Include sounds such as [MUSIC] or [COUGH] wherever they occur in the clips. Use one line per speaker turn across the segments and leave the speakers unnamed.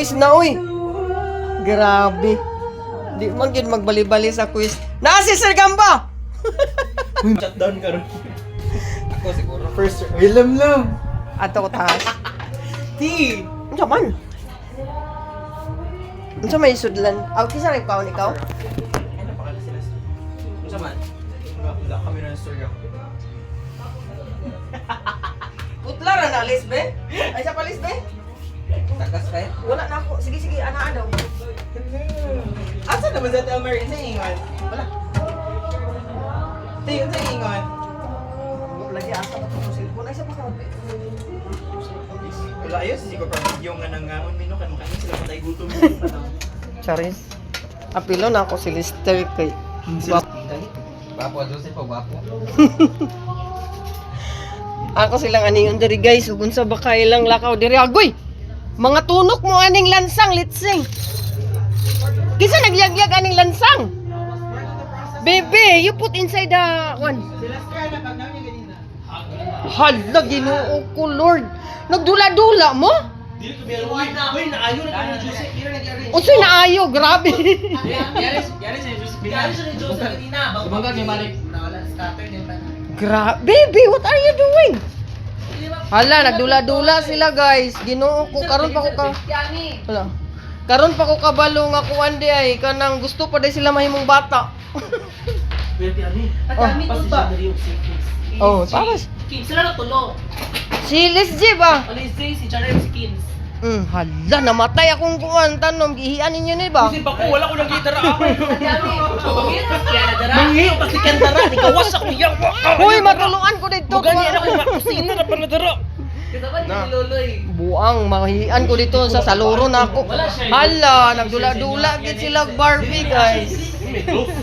quiz na, uy. Grabe. Di man yun magbali-bali sa quiz. Na si Sir Gamba! [LAUGHS]
Shutdown ka ron. [LAUGHS] Ako siguro.
First, ilam lang.
Ato ko taas.
T!
Ano man? Ano may sudlan? Aw, kisa rin kaon ikaw?
Ano pa kala sila? Ano man? Wala kami na story ako.
Putla ra na, Lisbe? Ay, sa pa, Lisbe?
Takas kayo?
Wala na ako. Sige, sige, anaan daw.
Asa naman sa Elmer? Isa ingon. Wala. Ti, isa ingon.
Lagi asa pa ko cellphone. Ay, sa pa kape.
Wala ayos. Siguro pa video nga nangangon mino kan makain sila patay gutom.
Charis. Apilo na ako si Lister kay...
Bapo, Joseph po, bapo. [LAUGHS]
Ako silang aning diri guys, ug unsa ba kay lang lakaw diri agoy. Mga tunok mo aning lansang litsing. Kisa nagyagyag aning lansang. Bebe, you put inside the one. Hala, ginoo ko, Lord. Nagdula-dula mo?
Biro. Uy, naayo
grabe.
Yari, yari sa Joseph. Yari sa Joseph kanina. Bumangga ni Malik. Nawala, scatter din pa.
Gra Baby, what are you doing? Hala, nagdula-dula sila, guys. Ginoo ko karon pa ko ka. Hala. Karon pa ko kabalo nga kuan di ay kanang gusto pa day sila mahimong bata.
Pwede ani.
Oh,
yung
Oh, tapos
Kim, sila na tulo.
si Liz J ba?
Alis J, si Jarem, si Kims.
Hmm, hala, namatay akong kuan tanom. Gihian ninyo ni ba?
Kasi pa ko, wala ko ng gitara ako.
Dara.
Mangiyo, pasti kantara. Ikawas ako yang waka.
Hoy, matuluan ko dito.
Magani makusina na pala dara.
Kita ba ni Loloy?
Buang, mahihian ko dito sa saluro na ako. Hala, nagdula-dula gid sila Barbie, guys.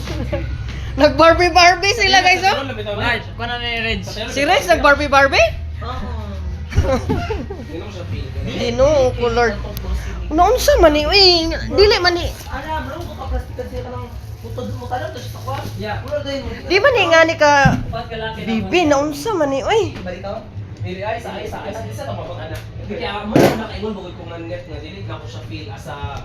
[LAUGHS] Nag-Barbie Barbie sila, guys, oh.
Raj, paano na ni Reg?
Si Rex nag-Barbie Barbie? Ginoo ko, Lord. Naunsa man ni, uy, dili man ni.
Ara, bro, ko kaplastikan siya ka ng butod mo ka lang, tapos takwa. Yeah. Wala mo.
Di ba ni nga ni ka
na.
bibi naunsa man ni, uy.
Balitaw? Dili ay sa ay sa ay sa isa ta mapag anak. Kaya mo na nakaingon bugod ko nga net nga dili na ko siya feel as a